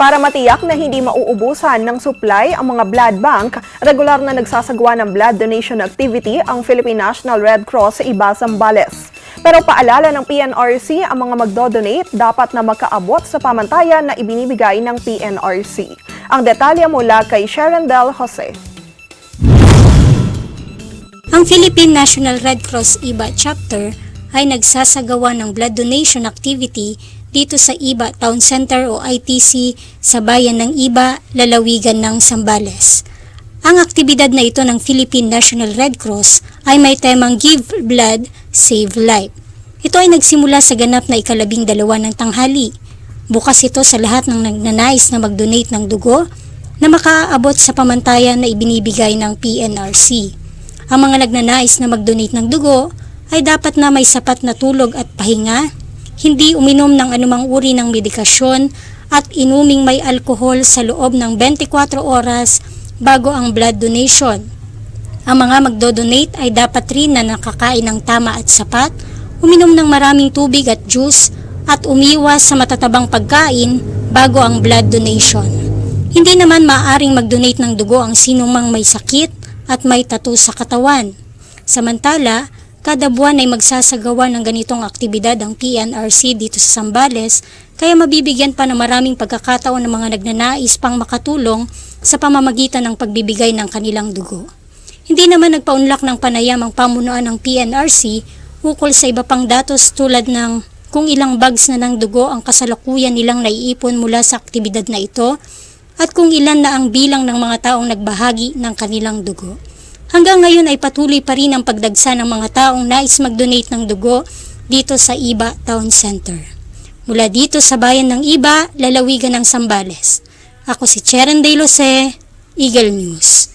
Para matiyak na hindi mauubusan ng supply ang mga blood bank, regular na nagsasagawa ng blood donation activity ang Philippine National Red Cross sa iba Zambales. Pero paalala ng PNRC, ang mga magdodonate dapat na magkaabot sa pamantayan na ibinibigay ng PNRC. Ang detalye mula kay Sharon Del Jose. Ang Philippine National Red Cross IBA chapter ay nagsasagawa ng blood donation activity dito sa IBA Town Center o ITC sa bayan ng IBA, lalawigan ng Sambales. Ang aktibidad na ito ng Philippine National Red Cross ay may temang Give Blood, Save Life. Ito ay nagsimula sa ganap na ikalabing dalawa ng tanghali. Bukas ito sa lahat ng nagnanais na mag-donate ng dugo na makaaabot sa pamantayan na ibinibigay ng PNRC. Ang mga nagnanais na mag-donate ng dugo ay dapat na may sapat na tulog at pahinga, hindi uminom ng anumang uri ng medikasyon at inuming may alkohol sa loob ng 24 oras bago ang blood donation. Ang mga magdodonate ay dapat rin na nakakain ng tama at sapat, uminom ng maraming tubig at juice, at umiwas sa matatabang pagkain bago ang blood donation. Hindi naman maaaring mag-donate ng dugo ang sinumang may sakit at may tattoo sa katawan. Samantala, kada buwan ay magsasagawa ng ganitong aktibidad ang PNRC dito sa Sambales kaya mabibigyan pa ng maraming pagkakataon ng mga nagnanais pang makatulong sa pamamagitan ng pagbibigay ng kanilang dugo. Hindi naman nagpaunlak ng panayam ang pamunuan ng PNRC ukol sa iba pang datos tulad ng kung ilang bags na ng dugo ang kasalukuyan nilang naiipon mula sa aktibidad na ito at kung ilan na ang bilang ng mga taong nagbahagi ng kanilang dugo. Hanggang ngayon ay patuloy pa rin ang pagdagsa ng mga taong nais mag-donate ng dugo dito sa Iba Town Center. Mula dito sa bayan ng Iba, lalawigan ng Sambales. Ako si Cheran De Lose, Eagle News.